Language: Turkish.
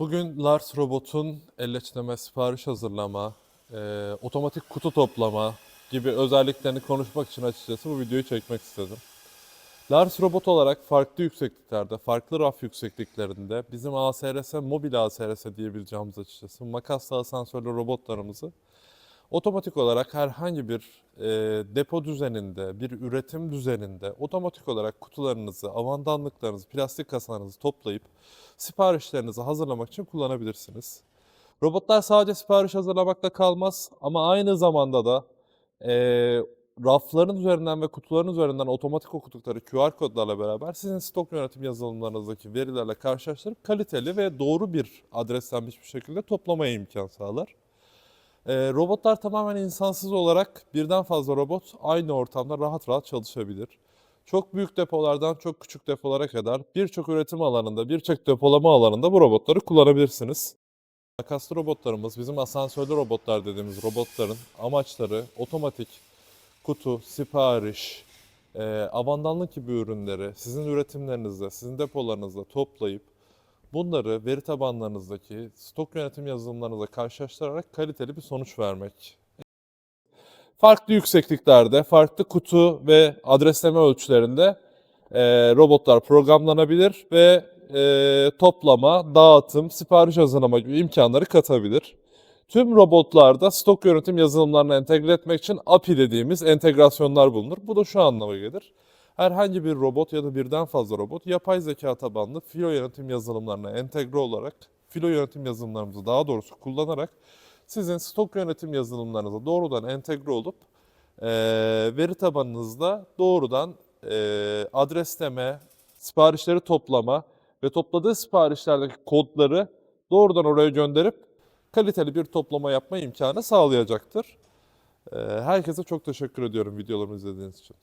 Bugün Lars Robot'un elleçleme, sipariş hazırlama, e, otomatik kutu toplama gibi özelliklerini konuşmak için açıkçası bu videoyu çekmek istedim. Lars Robot olarak farklı yüksekliklerde, farklı raf yüksekliklerinde bizim ASRS, mobil ASRS diyebileceğimiz açıkçası makaslı asansörlü robotlarımızı otomatik olarak herhangi bir e, depo düzeninde, bir üretim düzeninde otomatik olarak kutularınızı, avandanlıklarınızı, plastik kasalarınızı toplayıp siparişlerinizi hazırlamak için kullanabilirsiniz. Robotlar sadece sipariş hazırlamakla kalmaz ama aynı zamanda da e, rafların üzerinden ve kutuların üzerinden otomatik okudukları QR kodlarla beraber sizin stok yönetim yazılımlarınızdaki verilerle karşılaştırıp kaliteli ve doğru bir adreslenmiş bir şekilde toplamaya imkan sağlar. Ee, robotlar tamamen insansız olarak birden fazla robot aynı ortamda rahat rahat çalışabilir. Çok büyük depolardan çok küçük depolara kadar birçok üretim alanında, birçok depolama alanında bu robotları kullanabilirsiniz. Makaslı robotlarımız, bizim asansörlü robotlar dediğimiz robotların amaçları otomatik kutu, sipariş, e, avandanlık gibi ürünleri sizin üretimlerinizde, sizin depolarınızda toplayıp bunları veri tabanlarınızdaki stok yönetim yazılımlarınızla karşılaştırarak kaliteli bir sonuç vermek. Farklı yüksekliklerde, farklı kutu ve adresleme ölçülerinde e, robotlar programlanabilir ve e, toplama, dağıtım, sipariş hazırlama gibi imkanları katabilir. Tüm robotlarda stok yönetim yazılımlarını entegre etmek için API dediğimiz entegrasyonlar bulunur. Bu da şu anlama gelir. Herhangi bir robot ya da birden fazla robot yapay zeka tabanlı filo yönetim yazılımlarına entegre olarak, filo yönetim yazılımlarımızı daha doğrusu kullanarak sizin stok yönetim yazılımlarınıza doğrudan entegre olup eee, veri tabanınızda doğrudan eee, adresleme, siparişleri toplama ve topladığı siparişlerdeki kodları doğrudan oraya gönderip kaliteli bir toplama yapma imkanı sağlayacaktır. Herkese çok teşekkür ediyorum videolarımı izlediğiniz için.